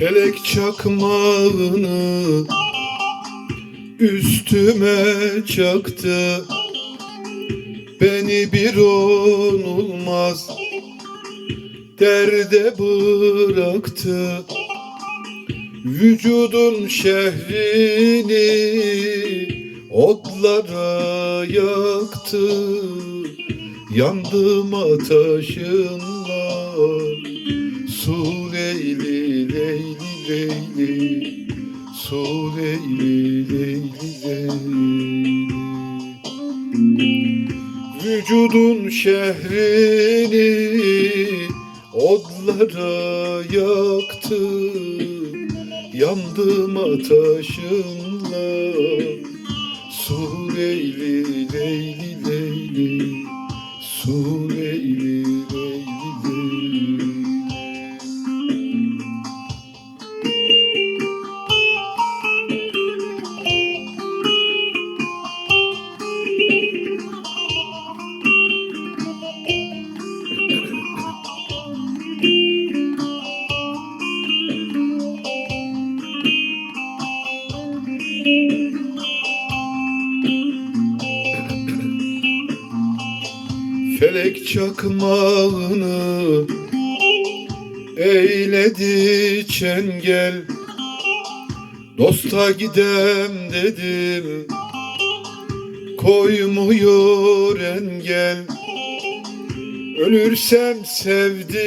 Felek çakmağını üstüme çaktı. Beni bir onulmaz derde bıraktı. Vücudun şehrini otlara yaktı. Yandım ataşınla Su leyli Su Vücudun şehrini odlara yaktı. Yandım ataşınla Su leyli leyli leyli Su leyli Felek çakmağını eyledi çengel. Dosta gidem dedim koymuyor engel. Ölürsem sevdiğim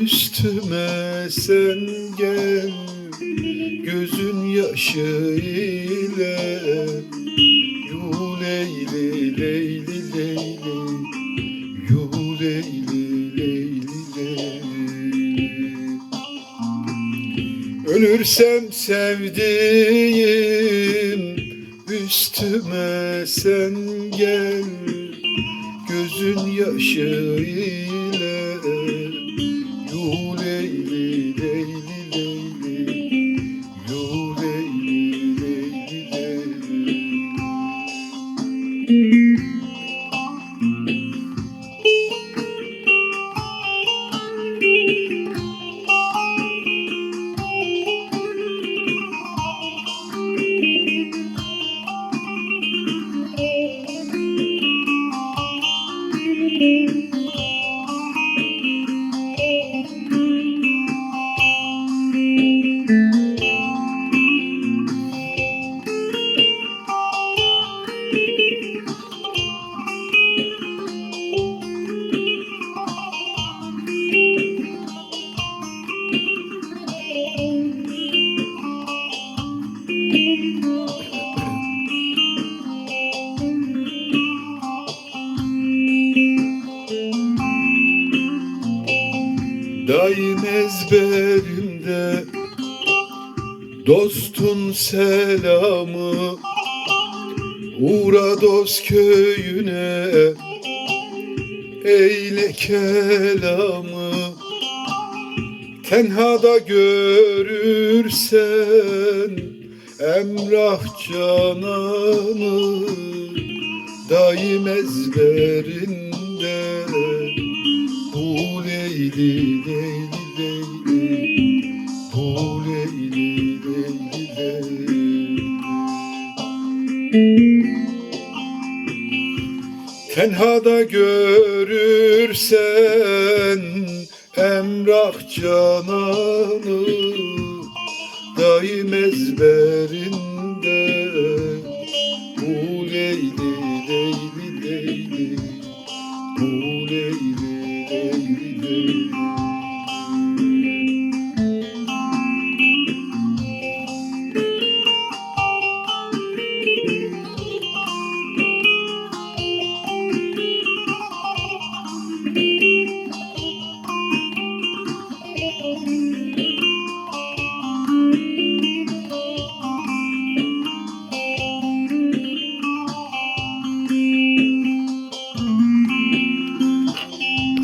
üstüme sen gel. Gözün yaşı Ölürsem sevdiğim üstüme sen gel Gözün yaşı Daim ezberimde Dostun selamı Uğra dost köyüne. Eyle kelamı Tenhada görürsen Emrah cananı Daim ezberinde Leyli leyli leyli Bu leyli leyli leyli Tenhada görürsen Emrah cananı Daim ezberinde